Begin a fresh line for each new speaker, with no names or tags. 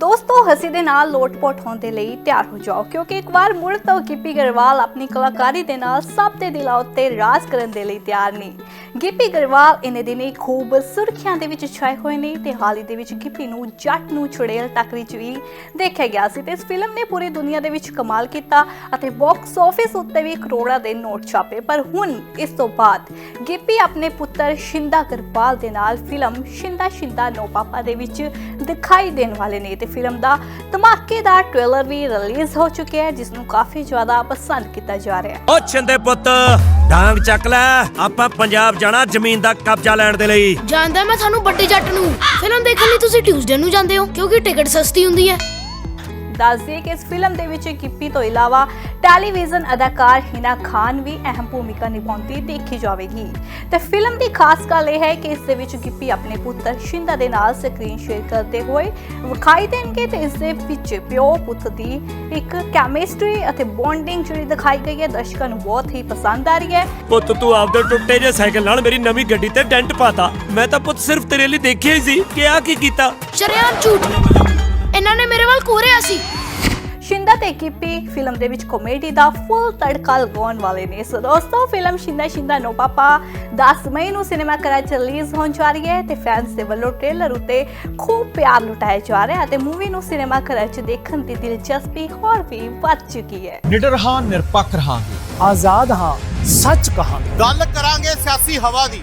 ਦੋਸਤੋ, ਹਸੀ ਦੇ ਨਾਲ ਲੋਟਪੋਟ ਹੋਣ ਦੇ ਲਈ ਤਿਆਰ ਹੋ ਜਾਓ, ਕਿਉਂਕਿ ਇੱਕ ਵਾਰ ਮੁੜ ਤੋਂ ਗਿੱਪੀ ਗਰੇਵਾਲ ਆਪਣੀ ਕਲਾਕਾਰੀ ਦੇ ਨਾਲ ਸਭ ਦੇ ਦਿਲਾਂ ਉੱਤੇ ਰਾਜ ਕਰਨ ਦੇ ਲਈ ਤਿਆਰ ਨੇ। ਗਿੱਪੀ ਗਰੇਵਾਲ ਇਹਨੇ ਦਿਨੀ ਖੂਬ ਸੁਰਖੀਆਂ ਦੇ ਵਿੱਚ ਛਾਏ ਹੋਏ ਨੇ ਤੇ ਹਾਲ ਹੀ ਦੇ ਵਿੱਚ ਗਿੱਪੀ ਨੂੰ ਜੱਟ ਨੂੰ ਛੁੜੇਲ ਟੱਕਰੀ ਚ ਵੀ ਦੇਖਿਆ ਗਿਆ ਸੀ ਤੇ ਇਸ ਫਿਲਮ ਨੇ ਪੂਰੀ ਦੁਨੀਆ ਦੇ ਵਿੱਚ ਕਮਾਲ ਕੀਤਾ ਅਤੇ ਬਾਕਸ ਆਫਿਸ ਉੱਤੇ ਵੀ ਕਰੋੜਾਂ ਦੇ ਨੋਟ ਛਾਪੇ। ਪਰ ਹੁਣ ਇਸ ਤੋਂ ਬਾਅਦ ਗਿੱਪੀ ਆਪਣੇ ਪੁੱਤਰ ਸ਼ਿੰਦਾ ਗਰੇਵਾਲ ਦੇ ਨਾਲ film Shinda Shinda no papa ਦੇ ਵਿੱਚ ਦਿਖਾਈ ਦੇਣ ਵਾਲੇ ਨੇ ਤੇ ਫਿਲਮ ਦਾ ਧਮਾਕੇਦਾਰ ਟ੍ਰੇਲਰ ਵੀ ਰਿਲੀਜ਼ ਹੋ ਚੁੱਕਿਆ ਹੈ ਜਿਸ ਨੂੰ ਕਾਫੀ ਜ਼ਿਆਦਾ ਪਸੰਦ ਕੀਤਾ ਜਾ ਰਿਹਾ ਹੈ।
ਓ ਛਿੰਦੇ ਪੁੱਤ ਡਾਂਗ ਚੱਕ ਲੈ। ਆਪਾਂ ਪੰਜਾਬ ਜਾਣਾ ਜ਼ਮੀਨ ਦਾ ਕਬਜ਼ਾ ਲੈਣ ਦੇ ਲਈ।
ਜਾਣਦਾ ਮੈਂ ਤੁਹਾਨੂੰ ਵੱਡੇ ਜੱਟ ਨੂੰ। ਫਿਲਮ ਦੇਖਣ ਲਈ ਤੁਸੀਂ ਟਿਊਜ਼ਡੇ ਨੂੰ ਜਾਂਦੇ ਹੋ ਕਿਉਂਕਿ ਟਿਕਟ ਸਸਤੀ ਹੁੰਦੀ ਹੈ।
ਦੱਸ ਦਈਏ ਕਿ ਇਸ ਫਿਲਮ ਦੇ ਵਿੱਚ ਗਿੱਪੀ ਤੋਂ ਇਲਾਵਾ ਟੈਲੀਵਿਜ਼ਨ ਅਦਾਕਾਰ ਹਿਨਾ ਖਾਨ ਵੀ ਅਹਿਮ ਭੂਮਿਕਾ ਨਿਭਾਉਂਦੀ ਦੇਖੀ ਜਾਵੇਗੀ। ਤੇ ਫਿਲਮ ਦੀ ਖਾਸ ਗੱਲ ਇਹ ਹੈ ਕਿ ਇਸ ਦੇ ਵਿੱਚ ਗਿੱਪੀ ਆਪਣੇ ਪੁੱਤਰ ਸ਼ਿੰਦਾ ਦੇ ਨਾਲ ਸਕਰੀਨ ਸ਼ੇਅਰ ਕਰਦੇ ਹੋਏ ਵਿਖਾਈ ਦੇਣਗੇ ਤੇ ਇਸ ਦੇ ਵਿੱਚ ਪਿਓ ਪੁੱਤ ਦੀ ਇੱਕ ਕੈਮਿਸਟਰੀ ਅਤੇ ਬੌਂਡਿੰਗ ਜਿਹੜੀ ਦਿਖਾਈ ਗਈ ਹੈ ਦਰਸ਼ਕਾਂ ਨੂੰ ਬਹੁਤ ਹੀ ਪਸੰਦ ਆ ਰਹੀ ਹੈ।
ਪੁੱਤ ਤੂੰ ਆਪਦੇ ਟੁੱਟੇ ਜੇ ਸਾਈਕਲ ਨਾਲ ਮੇਰੀ ਨਵੀਂ ਗੱਡੀ ਤੇ ਡੈਂਟ ਪਾਤਾ। ਮੈਂ ਤਾਂ ਪੁੱਤ ਸਿਰਫ ਤੇਰੇ ਲਈ ਦੇਖਿਆ ਹੀ ਸੀ। ਕਿ ਆ ਕੀ ਕੀਤਾ?
ਸ਼ਰੇਆਮ ਝੂਠ। ਇਹਨਾਂ ਨੇ ਮੇਰੇ ਵੱਲ ਕੋਰਿਆ ਸੀ।
ਸ਼ਿੰਦਾ ਤੇ ਗਿੱਪੀ ਫਿਲਮ ਦੇ ਵਿੱਚ ਕਾਮੇਡੀ ਦਾ ਫੁੱਲ ਤੜਕਾ ਲਗਾਉਣ ਵਾਲੇ ਨੇ। ਸੋ ਦੋਸਤੋ film Shinda Shinda no papa 10 ਮਈ ਨੂੰ ਸਿਨੇਮਾ ਘਰਾਂ 'ਚ ਰਿਲੀਜ਼ ਹੋਣ ਜਾ ਰਹੀ ਹੈ ਤੇ ਫੈਨਸ ਦੇ ਵੱਲੋਂ ਟ੍ਰੇਲਰ ਉੱਤੇ ਖੂਬ ਪਿਆਰ ਲੁਟਾਇਆ ਜਾ ਰਿਹਾ ਤੇ ਮੂਵੀ ਨੂੰ ਸਿਨੇਮਾ ਘਰਾਂ 'ਚ ਦੇਖਣ ਦੀ ਦਿਲਚਸਪੀ ਹੋਰ ਵੀ ਵੱਧ ਚੁੱਕੀ ਹੈ।
ਨਿਡਰ ਹਾਂ ਨਿਰਪੱਖ ਰਹਾਂਗੇ।
ਆਜ਼ਾਦ ਹਾਂ ਸੱਚ ਕਹਾਂਗੇ।
ਗੱਲ ਕਰਾਂਗੇ ਸਿਆਸੀ ਹਵਾ ਦੀ।